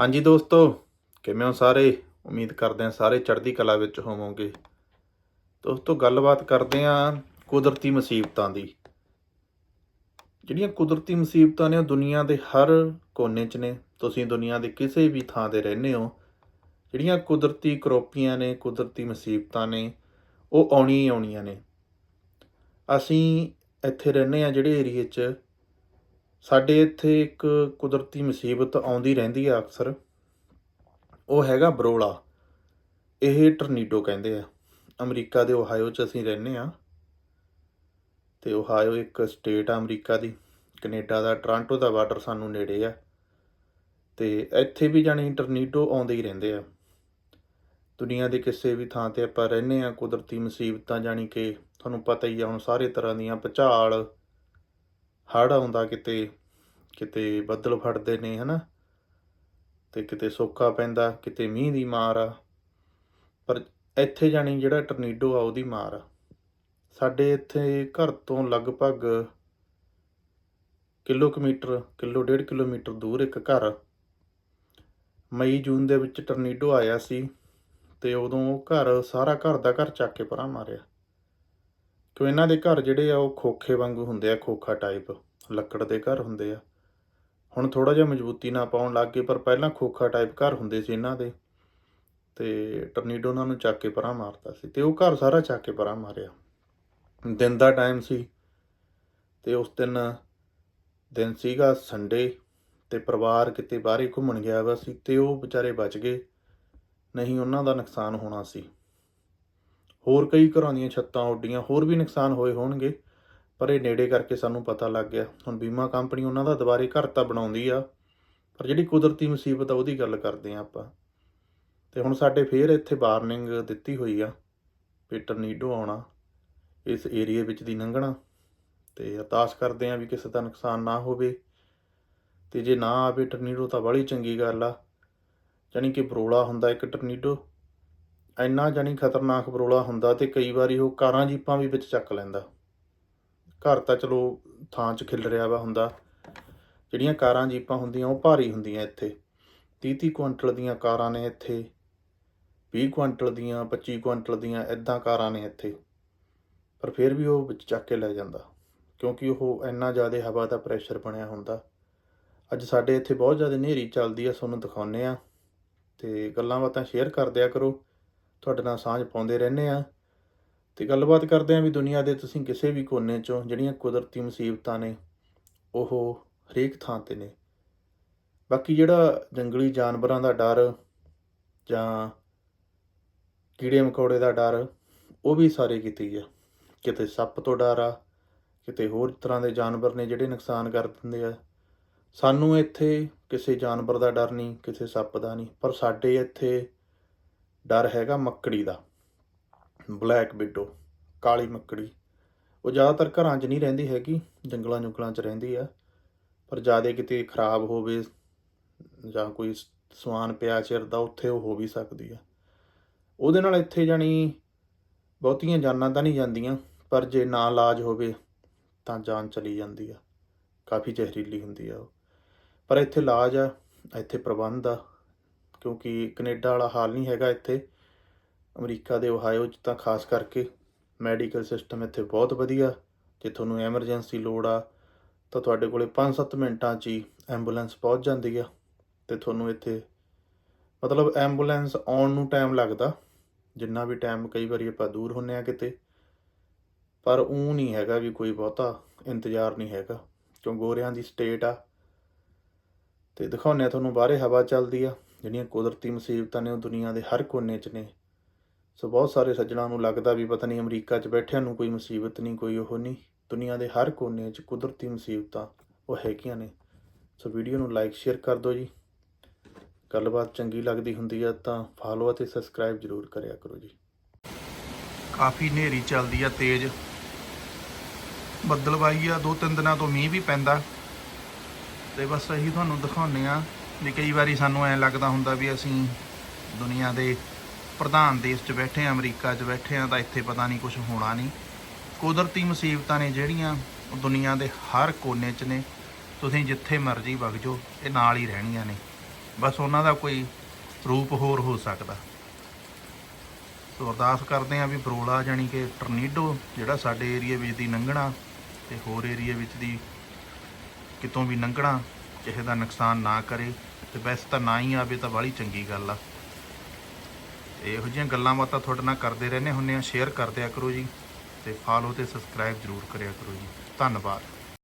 ਹਾਂਜੀ ਦੋਸਤੋ, ਕਿਵੇਂ ਹੋ ਸਾਰੇ? ਉਮੀਦ ਕਰਦੇ ਹਾਂ ਸਾਰੇ ਚੜ੍ਹਦੀ ਕਲਾ ਵਿੱਚ ਹੋਵੋਗੇ। ਦੋਸਤੋ, ਗੱਲਬਾਤ ਕਰਦੇ ਹਾਂ ਕੁਦਰਤੀ ਮੁਸੀਬਤਾਂ ਦੀ। ਜਿਹੜੀਆਂ ਕੁਦਰਤੀ ਮੁਸੀਬਤਾਂ ਨੇ ਉਹ ਦੁਨੀਆ ਦੇ ਹਰ ਕੋਨੇ 'ਚ ਨੇ। ਤੁਸੀਂ ਦੁਨੀਆ ਦੇ ਕਿਸੇ ਵੀ ਥਾਂ ਤੇ ਰਹਿੰਦੇ ਹੋ, ਜਿਹੜੀਆਂ ਕੁਦਰਤੀ ਕਰੋਪੀਆਂ ਨੇ, ਕੁਦਰਤੀ ਮੁਸੀਬਤਾਂ ਨੇ, ਉਹ ਆਉਣੀਆਂ ਹੀ ਆਉਣੀਆਂ ਨੇ। ਅਸੀਂ ਇੱਥੇ ਰਹਿੰਦੇ ਆ ਜਿਹੜੇ ਏਰੀਏ 'ਚ ਸਾਡੇ ਇੱਥੇ ਇੱਕ ਕੁਦਰਤੀ ਮੁਸੀਬਤ ਆਉਂਦੀ ਰਹਿੰਦੀ ਆ ਅਕਸਰ। ਉਹ ਹੈਗਾ ਬਰੋਲਾ। ਇਹ ਟਰਨੀਡੋ ਕਹਿੰਦੇ ਆ। ਅਮਰੀਕਾ ਦੇ ਓਹਾਇਓ 'ਚ ਅਸੀਂ ਰਹਿੰਦੇ ਆ। ਤੇ ਓਹਾਇਓ ਇੱਕ ਸਟੇਟ ਆ ਅਮਰੀਕਾ ਦੀ। ਕੈਨੇਡਾ ਦਾ, ਟੋਰਾਂਟੋ ਦਾ ਬਾਰਡਰ ਸਾਨੂੰ ਨੇੜੇ ਆ। ਤੇ ਇੱਥੇ ਵੀ ਜਾਣੀ ਟਰਨੀਡੋ ਆਉਂਦੇ ਹੀ ਰਹਿੰਦੇ ਆ। ਦੁਨੀਆ ਦੇ ਕਿਸੇ ਵੀ ਥਾਂ ਤੇ ਆਪਾਂ ਰਹਿੰਦੇ ਆ, ਕੁਦਰਤੀ ਮੁਸੀਬਤਾਂ ਜਾਣੀ ਕਿ ਤੁਹਾਨੂੰ ਪਤਾ ਹੀ ਆ, ਹੁਣ ਸਾਰੇ ਤਰ੍ਹਾਂ ਦੀਆਂ ਭੂਚਾਲ, ਹੜ੍ਹ ਆਉਂਦਾ ਕਿਤੇ। ਕਿਤੇ ਬੱਦਲ ਫੜਦੇ ਨੇ, ਹਨਾ? ਤੇ ਕਿਤੇ ਸੋਕਾ ਪੈਂਦਾ, ਕਿਤੇ ਮੀਂਹ ਦੀ ਮਾਰ ਆ। ਪਰ ਇੱਥੇ ਜਾਣੀ ਜਿਹੜਾ ਟਰਨੀਡੋ ਆ, ਉਹਦੀ ਮਾਰ ਆ। ਸਾਡੇ ਇੱਥੇ ਘਰ ਤੋਂ ਲਗਭਗ ਕਿਲੋਮੀਟਰ, ਕਿਲੋ ਡੇਢ ਕਿਲੋਮੀਟਰ ਦੂਰ ਇੱਕ ਘਰ ਮਈ, ਜੂਨ ਦੇ ਵਿੱਚ ਟਰਨੀਡੋ ਆਇਆ ਸੀ ਤੇ ਉਦੋਂ ਉਹ ਘਰ ਸਾਰਾ ਘਰ ਦਾ ਘਰ ਚੱਕ ਕੇ ਪਰਾਂ ਮਾਰਿਆ। ਕਿਉਂ ਇਹਨਾਂ ਦੇ ਘਰ ਜਿਹੜੇ ਆ, ਉਹ ਖੋਖੇ ਵਾਂਗੂ ਹੁੰਦੇ ਆ, ਖੋਖਾ ਟਾਈਪ ਲੱਕੜ ਦੇ ਘਰ ਹੁੰਦੇ ਆ। ਹੁਣ ਥੋੜਾ ਜਿਹਾ ਮਜ਼ਬੂਤੀ ਨਾ ਪਾਉਣ ਲੱਗ ਗਏ, ਪਰ ਪਹਿਲਾਂ ਖੋਖਾ ਟਾਈਪ ਘਰ ਹੁੰਦੇ ਸੀ ਇਹਨਾਂ ਦੇ। ਤੇ ਟਰਨੀਡੋ ਉਹਨਾਂ ਨੂੰ ਚੱਕ ਕੇ ਪਰਾਂ ਮਾਰਦਾ ਸੀ ਤੇ ਉਹ ਘਰ ਸਾਰਾ ਚੱਕ ਕੇ ਪਰਾਂ ਮਾਰਿਆ। ਦਿਨ ਦਾ ਟਾਈਮ ਸੀ ਤੇ ਉਸ ਦਿਨ ਦਿਨ ਸੀਗਾ ਸੰਡੇ ਤੇ ਪਰਿਵਾਰ ਕਿਤੇ ਬਾਹਰੇ ਘੁੰਮਣ ਗਿਆ ਵਾ ਸੀ ਤੇ ਉਹ ਵਿਚਾਰੇ ਬਚ ਗਏ। ਨਹੀਂ ਉਹਨਾਂ ਦਾ ਨੁਕਸਾਨ ਹੋਣਾ ਸੀ। ਹੋਰ ਕਈ ਘਰਾਂ ਦੀਆਂ ਛੱਤਾਂ ਉੱਡੀਆਂ, ਹੋਰ ਵੀ ਨੁਕਸਾਨ ਹੋਏ ਹੋਣਗੇ। ਪਰ ਇਹ ਨੇੜੇ ਕਰਕੇ ਸਾਨੂੰ ਪਤਾ ਲੱਗ ਗਿਆ। ਹੁਣ ਬੀਮਾ ਕੰਪਨੀ ਉਹਨਾਂ ਦਾ ਦੁਬਾਰੇ ਘਰ ਤਾਂ ਬਣਾਉਂਦੀ ਆ, ਪਰ ਜਿਹੜੀ ਕੁਦਰਤੀ ਮੁਸੀਬਤ ਆ ਉਹਦੀ ਗੱਲ ਕਰਦੇ ਆ ਆਪਾਂ। ਤੇ ਹੁਣ ਸਾਡੇ ਫੇਰ ਇੱਥੇ ਵਾਰਨਿੰਗ ਦਿੱਤੀ ਹੋਈ ਆ ਵੀ ਟਰਨੀਡੋ ਆਉਣਾ, ਇਸ ਏਰੀਏ ਵਿੱਚ ਦੀ ਲੰਘਣਾ ਤੇ ਅਰਦਾਸ ਕਰਦੇ ਆ ਵੀ ਕਿਸੇ ਦਾ ਨੁਕਸਾਨ ਨਾ ਹੋਵੇ। ਤੇ ਜੇ ਨਾ ਆਵੇ ਟਰਨੀਡੋ ਤਾਂ ਬੜੀ ਚੰਗੀ ਗੱਲ ਆ। ਜਾਣੀ ਕਿ ਬਰੋਲਾ ਹੁੰਦਾ ਇੱਕ ਟਰਨੀਡੋ, ਇੰਨਾ ਜਾਣੀ ਖਤਰਨਾਕ ਬਰੋਲਾ ਹੁੰਦਾ ਤੇ ਕਈ ਵਾਰੀ ਉਹ ਕਾਰਾਂ ਜੀਪਾਂ ਵੀ ਵਿੱਚ ਚੱਕ ਲੈਂਦਾ। ਘਰ ਤਾਂ ਚਲੋ ਥਾਂ 'ਚ ਖਿਲ ਰਿਹਾ ਵਾ ਹੁੰਦਾ। ਜਿਹੜੀਆਂ ਕਾਰਾਂ ਜੀਪਾਂ ਹੁੰਦੀਆਂ, ਉਹ ਭਾਰੀ ਹੁੰਦੀਆਂ ਇੱਥੇ। 30 30 ਕੁਇੰਟਲ ਦੀਆਂ ਕਾਰਾਂ ਨੇ ਇੱਥੇ। 20 ਕੁਇੰਟਲ ਦੀਆਂ 25 ਕੁਇੰਟਲ ਦੀਆਂ ਇਦਾਂ ਕਾਰਾਂ ਨੇ ਇੱਥੇ। ਪਰ ਫਿਰ ਵੀ ਉਹ ਵਿੱਚ ਚੱਕ ਕੇ ਲੈ ਜਾਂਦਾ। ਕਿਉਂਕਿ ਉਹ ਇੰਨਾ ਜ਼ਿਆਦਾ ਹਵਾ ਦਾ ਪ੍ਰੈਸ਼ਰ ਬਣਿਆ ਹੁੰਦਾ। ਅੱਜ ਸਾਡੇ ਇੱਥੇ ਬਹੁਤ ਜ਼ਿਆਦਾ ਹਨੇਰੀ ਚੱਲਦੀ ਆ ਤੁਹਾਨੂੰ ਦਿਖਾਉਂਦੇ ਆ। ਤੇ ਗੱਲਾਂ ਬਾਤਾਂ ਸ਼ੇਅਰ ਕਰਦਿਆ ਕਰੋ। ਤੁਹਾਡੇ ਨਾਲ ਸਾਂਝ ਪਾਉਂਦੇ ਰਹਿੰਦੇ ਆ। ਤੇ ਗੱਲਬਾਤ ਕਰਦੇ ਆ ਵੀ ਦੁਨੀਆ ਦੇ ਤੁਸੀਂ ਕਿਸੇ ਵੀ ਕੋਨੇ 'ਚੋਂ ਜਿਹੜੀਆਂ ਕੁਦਰਤੀ ਮੁਸੀਬਤਾਂ ਨੇ, ਉਹ ਹਰੇਕ ਥਾਂ ਤੇ ਨੇ। ਬਾਕੀ ਜਿਹੜਾ ਜੰਗਲੀ ਜਾਨਵਰਾਂ ਦਾ ਡਰ ਜਾਂ ਕੀੜੇ ਮਕੌੜੇ ਦਾ ਡਰ, ਉਹ ਵੀ ਸਾਰੇ ਕੀਤੀ ਆ। ਕਿਤੇ ਸੱਪ ਤੋਂ ਡਰ ਆ, ਕਿਤੇ ਹੋਰ ਤਰ੍ਹਾਂ ਦੇ ਜਾਨਵਰ ਨੇ ਜਿਹੜੇ ਨੁਕਸਾਨ ਕਰ ਦਿੰਦੇ ਆ। ਸਾਨੂੰ ਇੱਥੇ ਕਿਸੇ ਜਾਨਵਰ ਦਾ ਡਰ ਨਹੀਂ, ਕਿਸੇ ਸੱਪ ਦਾ ਨਹੀਂ, ਪਰ ਸਾਡੇ ਇੱਥੇ ਡਰ ਹੈਗਾ ਮੱਕੜੀ ਦਾ। ਬਲੈਕ ਵਿਡੋ ਕਾਲੀ ਮੱਕੜੀ। ਉਹ ਜ਼ਿਆਦਾਤਰ ਘਰਾਂ 'ਚ ਨਹੀਂ ਰਹਿੰਦੀ ਹੈਗੀ, ਜੰਗਲਾਂ ਜੁੰਗਲਾਂ 'ਚ ਰਹਿੰਦੀ ਆ। ਪਰ ਜ਼ਿਆਦਾ ਕਿਤੇ ਖਰਾਬ ਹੋਵੇ ਜਾਂ ਕੋਈ ਸਮਾਨ ਪਿਆ ਚਿਰਦਾ ਉੱਥੇ ਉਹ ਹੋ ਵੀ ਸਕਦੀ ਆ। ਉਹਦੇ ਨਾਲ ਇੱਥੇ ਜਾਣੀ ਬਹੁਤੀਆਂ ਜਾਨਾਂ ਤਾਂ ਨਹੀਂ ਜਾਂਦੀਆਂ, ਪਰ ਜੇ ਨਾ ਇਲਾਜ ਹੋਵੇ ਤਾਂ ਜਾਨ ਚਲੀ ਜਾਂਦੀ ਆ। ਕਾਫੀ ਜ਼ਹਿਰੀਲੀ ਹੁੰਦੀ ਆ ਉਹ। ਪਰ ਇੱਥੇ ਇਲਾਜ ਆ, ਇੱਥੇ ਪ੍ਰਬੰਧ ਆ, ਕਿਉਂਕਿ ਕੈਨੇਡਾ ਵਾਲਾ ਹਾਲ ਨਹੀਂ ਹੈਗਾ ਇੱਥੇ। ਅਮਰੀਕਾ ਦੇ ਓਹਾਇਓ 'ਚ ਤਾਂ ਖਾਸ ਕਰਕੇ ਮੈਡੀਕਲ ਸਿਸਟਮ ਇੱਥੇ ਬਹੁਤ ਵਧੀਆ। ਜੇ ਤੁਹਾਨੂੰ ਐਮਰਜੈਂਸੀ ਲੋੜ ਆ, ਤਾਂ ਤੁਹਾਡੇ ਕੋਲੇ 5-7 ਮਿੰਟਾਂ 'ਚ ਹੀ ਐਂਬੂਲੈਂਸ ਪਹੁੰਚ ਜਾਂਦੀ ਆ ਤੇ ਤੁਹਾਨੂੰ ਇੱਥੇ ਮਤਲਬ ਐਂਬੂਲੈਂਸ ਆਉਣ ਨੂੰ ਟਾਈਮ ਲੱਗਦਾ। ਜਿੰਨਾ ਵੀ ਟਾਈਮ ਕਈ ਵਾਰੀ ਆਪਾਂ ਦੂਰ ਹੁੰਨੇ ਆ ਕਿਤੇ, ਪਰ ਉਹ ਨਹੀਂ ਹੈਗਾ ਵੀ ਕੋਈ ਬਹੁਤਾ ਇੰਤਜ਼ਾਰ ਨਹੀਂ ਹੈਗਾ। ਕਿਉਂ ਗੋਰਿਆਂ ਦੀ ਸਟੇਟ ਆ। ਤੇ ਦਿਖਾਉਂਦੇ ਆ ਤੁਹਾਨੂੰ ਬਾਹਰੇ ਹਵਾ ਚੱਲਦੀ ਆ, ਜਿਹੜੀਆਂ ਕੁਦਰਤੀ ਮੁਸੀਬਤਾਂ ਨੇ ਉਹ ਦੁਨੀਆ ਦੇ ਹਰ ਕੋਨੇ 'ਚ ਨੇ। ਸੋ ਬਹੁਤ ਸਾਰੇ ਸੱਜਣਾਂ ਨੂੰ ਲੱਗਦਾ ਵੀ ਪਤਾ ਨਹੀਂ ਅਮਰੀਕਾ 'ਚ ਬੈਠਿਆਂ ਨੂੰ ਕੋਈ ਮੁਸੀਬਤ ਨਹੀਂ, ਕੋਈ ਉਹ ਨਹੀਂ। ਦੁਨੀਆ ਦੇ ਹਰ ਕੋਨੇ 'ਚ ਕੁਦਰਤੀ ਮੁਸੀਬਤਾਂ ਉਹ ਹੈਗੀਆਂ ਨੇ। ਸੋ ਵੀਡੀਓ ਨੂੰ ਲਾਈਕ, ਸ਼ੇਅਰ ਕਰ ਦਿਓ ਜੀ। ਗੱਲਬਾਤ ਚੰਗੀ ਲੱਗਦੀ ਹੁੰਦੀ ਆ ਤਾਂ ਫਾਲੋ ਅਤੇ ਸਬਸਕ੍ਰਾਈਬ ਜ਼ਰੂਰ ਕਰਿਆ ਕਰੋ ਜੀ। ਕਾਫੀ ਹਨੇਰੀ ਚੱਲਦੀ ਆ, ਤੇਜ਼। ਬੱਦਲਵਾਈ ਆ, ਦੋ ਤਿੰਨ ਦਿਨਾਂ ਤੋਂ ਮੀਂਹ ਵੀ ਪੈਂਦਾ। ਤੇ ਬਸ ਇਹੀ ਤੁਹਾਨੂੰ ਦਿਖਾਉਂਦੇ ਆ ਵੀ ਕਈ ਵਾਰੀ ਸਾਨੂੰ ਐਂ ਲੱਗਦਾ ਹੁੰਦਾ ਵੀ ਅਸੀਂ ਦੁਨੀਆ ਦੇ ਪ੍ਰਧਾਨ ਦੇਸ਼ 'ਚ ਬੈਠੇ ਆ, ਅਮਰੀਕਾ 'ਚ ਬੈਠੇ ਆ, ਤਾਂ ਇੱਥੇ ਪਤਾ ਨਹੀਂ ਕੁਝ ਹੋਣਾ ਨਹੀਂ। ਕੁਦਰਤੀ ਮੁਸੀਬਤਾਂ ਨੇ ਜਿਹੜੀਆਂ ਉਹ ਦੁਨੀਆ ਦੇ ਹਰ ਕੋਨੇ 'ਚ ਨੇ। ਤੁਸੀਂ ਜਿੱਥੇ ਮਰਜ਼ੀ ਵਗ ਜਾਓ, ਇਹ ਨਾਲ ਹੀ ਰਹਿਣੀਆਂ ਨੇ। ਬਸ ਉਹਨਾਂ ਦਾ ਕੋਈ ਰੂਪ ਹੋਰ ਹੋ ਸਕਦਾ। ਸੋ ਅਰਦਾਸ ਕਰਦੇ ਆ ਵੀ ਬਰੋਲਾ ਜਾਨੀ ਕਿ ਟਰਨੀਡੋ, ਜਿਹੜਾ ਸਾਡੇ ਏਰੀਆ ਵਿੱਚ ਦੀ ਲੰਘਣਾ ਤੇ ਹੋਰ ਏਰੀਆ ਵਿੱਚ ਦੀ ਕਿਤੋਂ ਵੀ ਲੰਘਣਾ ਕਿਸੇ ਦਾ ਨੁਕਸਾਨ ਨਾ ਕਰੇ ਤੇ ਵੈਸੇ ਤਾਂ ਨਾ ਹੀ ਆਵੇ ਤਾਂ ਬਾਹਲੀ ਚੰਗੀ ਗੱਲ ਆ। ਤੇ ਇਹੋ ਜਿਹੀਆਂ ਗੱਲਾਂ ਬਾਤਾਂ ਤੁਹਾਡੇ ਨਾਲ ਕਰਦੇ ਰਹਿੰਦੇ ਹੁੰਦੇ ਆ ਸ਼ੇਅਰ ਕਰਦਿਆ ਕਰੋ ਜੀ ਤੇ ਫਾਲੋ ਤੇ ਸਬਸਕ੍ਰਾਈਬ ਜ਼ਰੂਰ ਕਰਿਆ ਕਰੋ ਜੀ। ਧੰਨਵਾਦ।